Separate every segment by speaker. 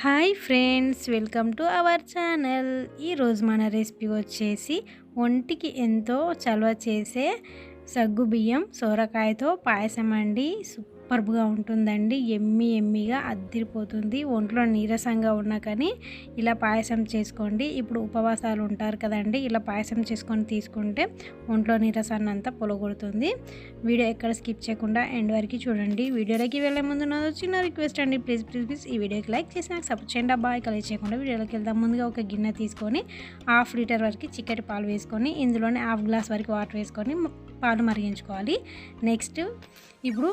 Speaker 1: Hi friends welcome to our channel. ఈరోజు మన recipe వచ్చేసి ఒంటికి ఎంతో చలవ చేసే సగ్గు బియ్యం సోరకాయతో పాయసం అండి. సూపర్గా ఉంటుందండి. ఎమ్మి ఎమ్మిగా అద్దిరిపోతుంది. ఒంట్లో నీరసంగా ఉన్నా కానీ ఇలా పాయసం చేసుకోండి. ఇప్పుడు ఉపవాసాలు ఉంటారు కదండి. ఇలా పాయసం చేసుకొని తీసుకుంటే ఒంట్లో నీరసాన్ని అంతా పొలగొడుతుంది. వీడియో ఎక్కడ స్కిప్ చేయకుండా ఎండ్ వరకు చూడండి. వీడియోలోకి వెళ్ళే ముందు నాది చిన్న రిక్వెస్ట్ అండి. ప్లీజ్ ప్లీజ్ ప్లీజ్ ఈ వీడియోకి లైక్ చేసి నాకు సపోర్ట్ చేయండి. అబ్బాయి కలిసి చేయకుండా వీడియోలోకి వెళ్దాం. ముందుగా ఒక గిన్నె తీసుకొని హాఫ్ లీటర్ వరకు చిక్కటి పాలు వేసుకొని ఇందులోనే హాఫ్ గ్లాస్ వరకు వాటర్ వేసుకొని పాలు మరిగించుకోవాలి. నెక్స్ట్ ఇప్పుడు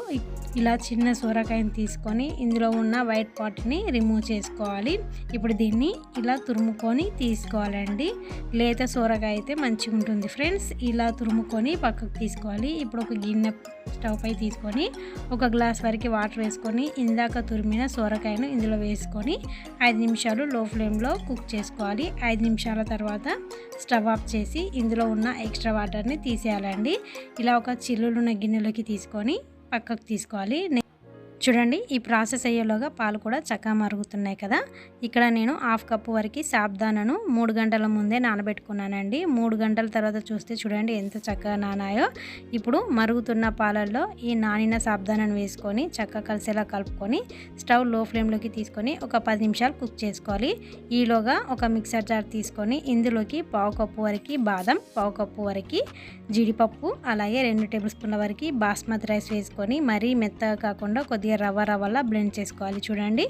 Speaker 1: ఇలా చిన్న సొరకాయని తీసుకొని ఇందులో ఉన్న వైట్ పాట్ని రిమూవ్ చేసుకోవాలి. ఇప్పుడు దీన్ని ఇలా తురుముకొని తీసుకోవాలండి. లేత సొరకాయ అయితే మంచిగా ఉంటుంది ఫ్రెండ్స్. ఇలా తురుముకొని పక్కకు తీసుకోవాలి. ఇప్పుడు ఒక గిన్నె స్టవ్ పై తీసుకొని ఒక గ్లాస్ వరకు వాటర్ వేసుకొని ఇందాక తురిమిన సొరకాయను ఇందులో వేసుకొని ఐదు నిమిషాలు లో ఫ్లేమ్లో కుక్ చేసుకోవాలి. ఐదు నిమిషాల తర్వాత స్టవ్ ఆఫ్ చేసి ఇందులో ఉన్న ఎక్స్ట్రా వాటర్ని తీసేయాలండి. ఇలా ఒక చిల్లులున్న గిన్నెలోకి తీసుకొని పక్కకు తీసుకోవాలి. చూడండి ఈ ప్రాసెస్ అయ్యేలోగా పాలు కూడా చక్కగా మరుగుతున్నాయి కదా. ఇక్కడ నేను హాఫ్ కప్పు వరకు సాబ్దానను మూడు గంటల ముందే నానబెట్టుకున్నానండి. మూడు గంటల తర్వాత చూస్తే చూడండి ఎంత చక్కగా నానాయో. ఇప్పుడు మరుగుతున్న పాలల్లో ఈ నానిన సాబ్దానను వేసుకొని చక్కగా కలిసేలా కలుపుకొని స్టవ్లో ఫ్లేమ్లోకి తీసుకొని ఒక పది నిమిషాలు కుక్ చేసుకోవాలి. ఈలోగా ఒక మిక్సర్ జార్ తీసుకొని ఇందులోకి పావు కప్పు వరకు బాదం పావు కప్పు వరకు జీడిపప్పు అలాగే రెండు టేబుల్ స్పూన్ల వరకు బాస్మతి రైస్ వేసుకొని మరీ మెత్తగా కాకుండా కొద్దిగా రవ్వ రవ్వలా బ్లెండ్ చేసుకోవాలి చూడండి.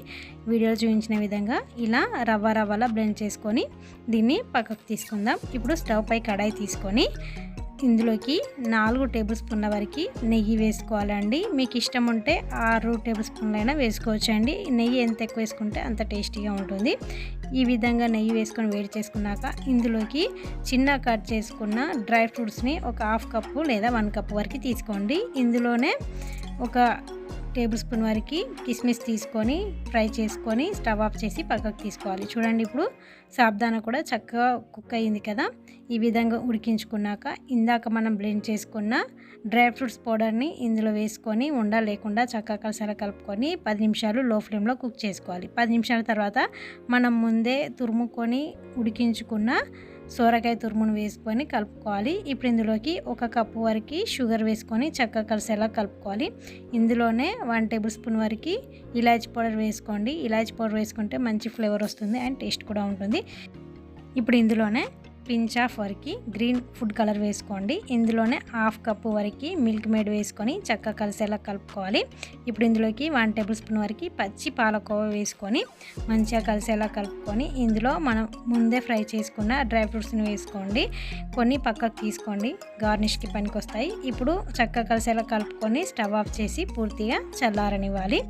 Speaker 1: వీడియోలో చూపించిన విధంగా ఇలా రవ్వ రవ్వలా బ్లెండ్ చేసుకొని దీన్ని పక్కకు తీసుకుందాం. ఇప్పుడు స్టవ్ పై కడాయి తీసుకొని ఇందులోకి నాలుగు టేబుల్ స్పూన్ల వరకు నెయ్యి వేసుకోవాలండి. మీకు ఇష్టం ఉంటే ఆరు టేబుల్ స్పూన్లైనా వేసుకోవచ్చు అండి నెయ్యి ఎంత ఎక్కువ వేసుకుంటే అంత టేస్టీగా ఉంటుంది. ఈ విధంగా నెయ్యి వేసుకొని వేడి చేసుకున్నాక ఇందులోకి చిన్న కట్ చేసుకున్న డ్రై ఫ్రూట్స్ని ఒక హాఫ్ కప్పు లేదా వన్ కప్పు వరకు తీసుకోండి. ఇందులోనే ఒక టేబుల్ స్పూన్ వరకు కిస్మిస్ తీసుకొని ఫ్రై చేసుకొని స్టవ్ ఆఫ్ చేసి పక్కకు తీసుకోవాలి. చూడండి ఇప్పుడు సాబ్దానా కూడా చక్కగా కుక్ అయింది కదా. ఈ విధంగా ఉడికించుకున్నాక ఇందాక మనం బ్లెండ్ చేసుకున్న డ్రై ఫ్రూట్స్ పౌడర్ని ఇందులో వేసుకొని ఉండ లేకుండా చక్కగా కలిసారా కలుపుకొని పది నిమిషాలు లో ఫ్లేమ్లో కుక్ చేసుకోవాలి. పది నిమిషాల తర్వాత మనం ముందే తురుముకొని ఉడికించుకున్న సోరకాయ తురుమును వేసుకొని కలుపుకోవాలి. ఇప్పుడు ఇందులోకి ఒక కప్పు వరకు షుగర్ వేసుకొని చక్కగా కలిసేలా కలుపుకోవాలి. ఇందులోనే వన్ టేబుల్ స్పూన్ వరకు ఇలాచి పౌడర్ వేసుకోండి. ఇలాచి పౌడర్ వేసుకుంటే మంచి ఫ్లేవర్ వస్తుంది అండ్ టేస్ట్ కూడా ఉంటుంది. ఇప్పుడు ఇందులోనే పించ్ ఆఫ్ వరకు గ్రీన్ ఫుడ్ కలర్ వేసుకోండి. ఇందులోనే హాఫ్ కప్పు వరకు మిల్క్ మేడ్ వేసుకొని చక్కగా కలిసేలా కలుపుకోవాలి. ఇప్పుడు ఇందులోకి వన్ టేబుల్ స్పూన్ వరకు పచ్చి పాలకోవ వేసుకొని మంచిగా కలిసేలా కలుపుకొని ఇందులో మనం ముందే ఫ్రై చేసుకున్న డ్రై ఫ్రూట్స్ని వేసుకోండి. కొన్ని పక్కకు తీసుకోండి. గార్నిష్కి పనికి వస్తాయి ఇప్పుడు చక్కగా కలిసేలా కలుపుకొని స్టవ్ ఆఫ్ చేసి పూర్తిగా చల్లారనివ్వాలి.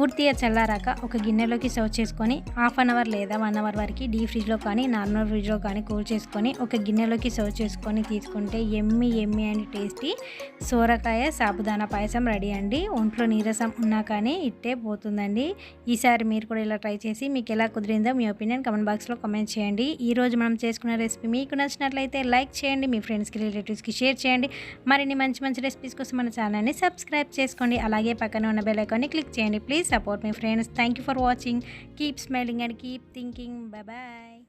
Speaker 1: పూర్తిగా చల్లారాక ఒక గిన్నెలోకి సర్వ్ చేసుకొని హాఫ్ అన్ అవర్ లేదా వన్ అవర్ వరకు డీ ఫ్రిడ్జ్లో కానీ నార్మల్ ఫ్రిడ్జ్లో కానీ కూల్ చేసుకొని ఒక గిన్నెలోకి సర్వ్ చేసుకొని తీసుకుంటే ఎమ్మి ఎమ్మి అండ్ టేస్టీ సోరకాయ సాబుదానా పాయసం రెడీ అండి. ఒంట్లో నీరసం ఉన్నా కానీ ఇట్టే పోతుందండి. ఈసారి మీరు కూడా ఇలా ట్రై చేసి మీకు ఎలా కుదిరిందో మీ ఒపీనియన్ కమెంట్ బాక్స్లో కమెంట్ చేయండి. ఈరోజు మనం చేసుకున్న రెసిపీ మీకు నచ్చినట్లయితే లైక్ చేయండి మీ ఫ్రెండ్స్కి రిలేటివ్స్కి షేర్ చేయండి. మరిన్ని మంచి మంచి రెసిపీస్ కోసం మన ఛానల్ని సబ్స్క్రైబ్ చేసుకోండి. అలాగే పక్కన ఉన్న బెల్ ఐకాన్ని క్లిక్ చేయండి. Please support my friends. Thank you for watching. Keep smiling and keep thinking. Bye bye